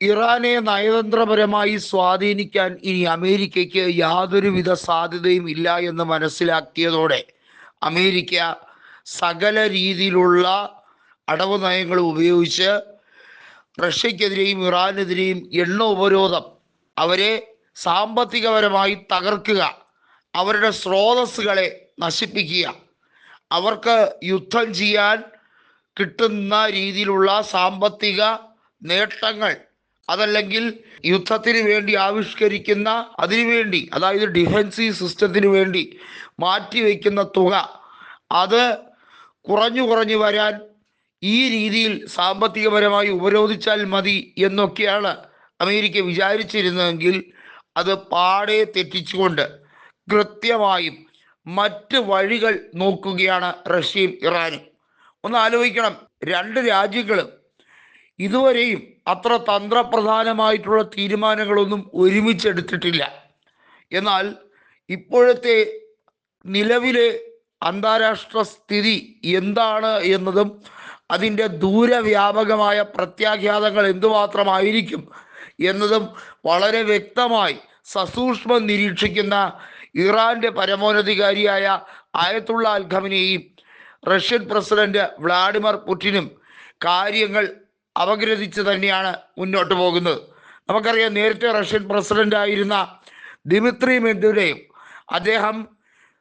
ഇറാനെ നയതന്ത്രപരമായി സ്വാധീനിക്കാൻ ഇനി അമേരിക്കയ്ക്ക് യാതൊരുവിധ സാധ്യതയും ഇല്ല എന്ന് മനസ്സിലാക്കിയതോടെ അമേരിക്ക സകല രീതിയിലുള്ള അടവ് നയങ്ങൾ ഉപയോഗിച്ച് റഷ്യക്കെതിരെയും ഇറാനെതിരെയും എണ്ണ ഉപരോധം അവരെ സാമ്പത്തികപരമായി തകർക്കുക അവരുടെ സ്രോതസ്സുകളെ നശിപ്പിക്കുക അവർക്ക് യുദ്ധം ചെയ്യാൻ കിട്ടുന്ന രീതിയിലുള്ള സാമ്പത്തിക നേട്ടങ്ങൾ അതല്ലെങ്കിൽ യുദ്ധത്തിന് വേണ്ടി ആവിഷ്കരിക്കുന്ന അതിനുവേണ്ടി അതായത് ഡിഫൻസീവ് സിസ്റ്റത്തിന് വേണ്ടി മാറ്റിവെക്കുന്ന തുക അത് കുറഞ്ഞു കുറഞ്ഞു വരാൻ ഈ രീതിയിൽ സാമ്പത്തികപരമായി ഉപരോധിച്ചാൽ മതി എന്നൊക്കെയാണ് അമേരിക്ക വിചാരിച്ചിരുന്നതെങ്കിൽ അത് പാടെ തെറ്റിച്ചുകൊണ്ട് കൃത്യമായും മറ്റ് വഴികൾ നോക്കുകയാണ് റഷ്യയും ഇറാനും. ഒന്ന് ആലോചിക്കണം. രണ്ട് രാജ്യങ്ങളും ഇതുവരെയും അത്ര തന്ത്രപ്രധാനമായിട്ടുള്ള തീരുമാനങ്ങളൊന്നും ഒരുമിച്ചെടുത്തിട്ടില്ല. എന്നാൽ ഇപ്പോഴത്തെ നിലവിലെ അന്താരാഷ്ട്ര സ്ഥിതി എന്താണ് എന്നതും അതിന്റെ ദൂരവ്യാപകമായ പ്രത്യാഘാതങ്ങൾ എന്തുമാത്രമായിരിക്കും എന്നതും വളരെ വ്യക്തമായി സസൂക്ഷ്മം നിരീക്ഷിക്കുന്ന ഇറാന്റെ പരമോന്നതികാരിയായ ആയത്തുള്ള അൽ ഖമനെയും റഷ്യൻ പ്രസിഡന്റ് വ്ളാഡിമിർ പുടിനും കാര്യങ്ങൾ അപഗ്രഥിച്ച് തന്നെയാണ് മുന്നോട്ട് പോകുന്നത്. നമുക്കറിയാം നേരത്തെ റഷ്യൻ പ്രസിഡന്റ് ആയിരുന്ന ദിമിത്രി മെദ്വദേവ് അദ്ദേഹം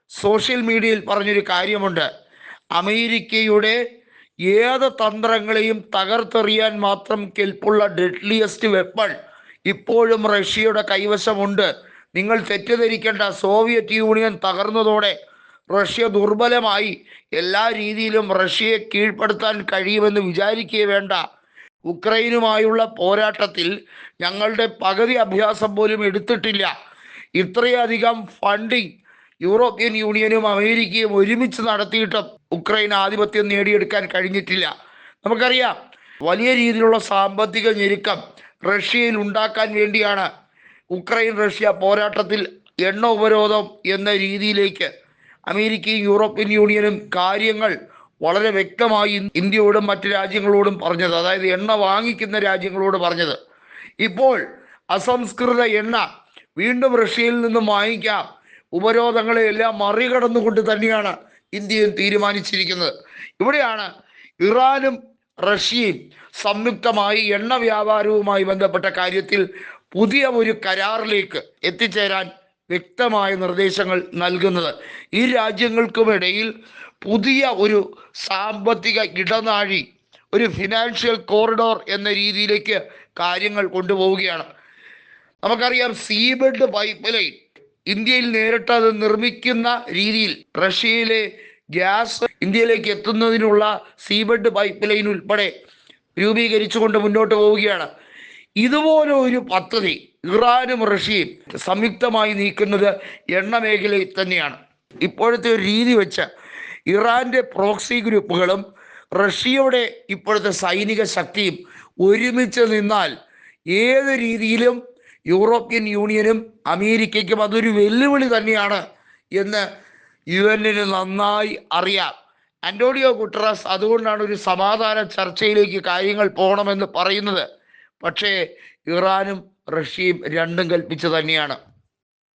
സോഷ്യൽ മീഡിയയിൽ പറഞ്ഞൊരു കാര്യമുണ്ട്. അമേരിക്കയുടെ ഏത് തന്ത്രങ്ങളെയും തകർത്തെറിയാൻ മാത്രം കെൽപ്പുള്ള ഡെഡ്ലിയസ്റ്റ് വെപ്പൺ ഇപ്പോഴും റഷ്യയുടെ കൈവശമുണ്ട്. നിങ്ങൾ തെറ്റിദ്ധരിക്കേണ്ട സോവിയറ്റ് യൂണിയൻ തകർന്നതോടെ റഷ്യ ദുർബലമായി എല്ലാ രീതിയിലും റഷ്യയെ കീഴ്പ്പെടുത്താൻ കഴിയുമെന്ന് വിചാരിക്കുകയേ വേണ്ട. ഉക്രൈനുമായുള്ള പോരാട്ടത്തിൽ ഞങ്ങളുടെ പകുതി അഭ്യാസം പോലും എടുത്തിട്ടില്ല. ഇത്രയധികം ഫണ്ടിങ് യൂറോപ്യൻ യൂണിയനും അമേരിക്കയും ഒരുമിച്ച് നടത്തിയിട്ട് ഉക്രൈൻ ആധിപത്യം നേടിയെടുക്കാൻ കഴിഞ്ഞിട്ടില്ല. നമുക്കറിയാം വലിയ രീതിയിലുള്ള സാമ്പത്തിക ഞെരുക്കം റഷ്യയിൽ ഉണ്ടാക്കാൻ വേണ്ടിയാണ് ഉക്രൈൻ റഷ്യ പോരാട്ടത്തിൽ എണ്ണ ഉപരോധം എന്ന രീതിയിലേക്ക് അമേരിക്കയും യൂറോപ്യൻ യൂണിയനും കാര്യങ്ങൾ വളരെ വ്യക്തമായി ഇന്ത്യയോടും മറ്റു രാജ്യങ്ങളോടും പറഞ്ഞത്. അതായത് എണ്ണ വാങ്ങിക്കുന്ന രാജ്യങ്ങളോട് പറഞ്ഞത്. ഇപ്പോൾ അസംസ്കൃത എണ്ണ വീണ്ടും റഷ്യയിൽ നിന്നും വാങ്ങിക്കാം. ഉപരോധങ്ങളെ എല്ലാം മറികടന്നുകൊണ്ട് തന്നെയാണ് ഇന്ത്യയും തീരുമാനിച്ചിരിക്കുന്നത്. ഇവിടെയാണ് ഇറാനും റഷ്യയും സംയുക്തമായി എണ്ണ വ്യാപാരവുമായി ബന്ധപ്പെട്ട കാര്യത്തിൽ പുതിയ ഒരു കരാറിലേക്ക് എത്തിച്ചേരാൻ വ്യക്തമായ നിർദ്ദേശങ്ങൾ നൽകുന്നത്. ഈ രാജ്യങ്ങൾക്കുമിടയിൽ പുതിയ ഒരു സാമ്പത്തിക ഇടനാഴി ഒരു ഫിനാൻഷ്യൽ കോറിഡോർ എന്ന രീതിയിലേക്ക് കാര്യങ്ങൾ കൊണ്ടുപോവുകയാണ്. നമുക്കറിയാം സീബെഡ് പൈപ്പ് ലൈൻ ഇന്ത്യയിൽ നേരിട്ട് അത് നിർമ്മിക്കുന്ന രീതിയിൽ റഷ്യയിലെ ഗ്യാസ് ഇന്ത്യയിലേക്ക് എത്തുന്നതിനുള്ള സീബെഡ് പൈപ്പ് ലൈൻ ഉൾപ്പെടെ രൂപീകരിച്ചുകൊണ്ട് മുന്നോട്ട് പോവുകയാണ്. ഇതുപോലെ ഒരു പദ്ധതി ഇറാനും റഷ്യയും സംയുക്തമായി നീക്കുന്നത് എണ്ണ മേഖലയിൽ തന്നെയാണ്. ഇപ്പോഴത്തെ ഒരു രീതി വെച്ച് ഇറാന്റെ പ്രോക്സി ഗ്രൂപ്പുകളും റഷ്യയുടെ ഇപ്പോഴത്തെ സൈനിക ശക്തിയും ഒരുമിച്ച് നിന്നാൽ ഏത് രീതിയിലും യൂറോപ്യൻ യൂണിയനും അമേരിക്കയ്ക്കും അതൊരു വെല്ലുവിളി തന്നെയാണ് എന്ന് യു എന്നിന് നന്നായി അറിയാം. അന്റോണിയോ ഗുട്ടറസ് അതുകൊണ്ടാണ് ഒരു സമാധാന ചർച്ചയിലേക്ക് കാര്യങ്ങൾ പോകണമെന്ന് പറയുന്നത്. പക്ഷേ ഇറാനും റഷ്യയും രണ്ടും കൽപ്പിച്ചു തന്നെയാണ്.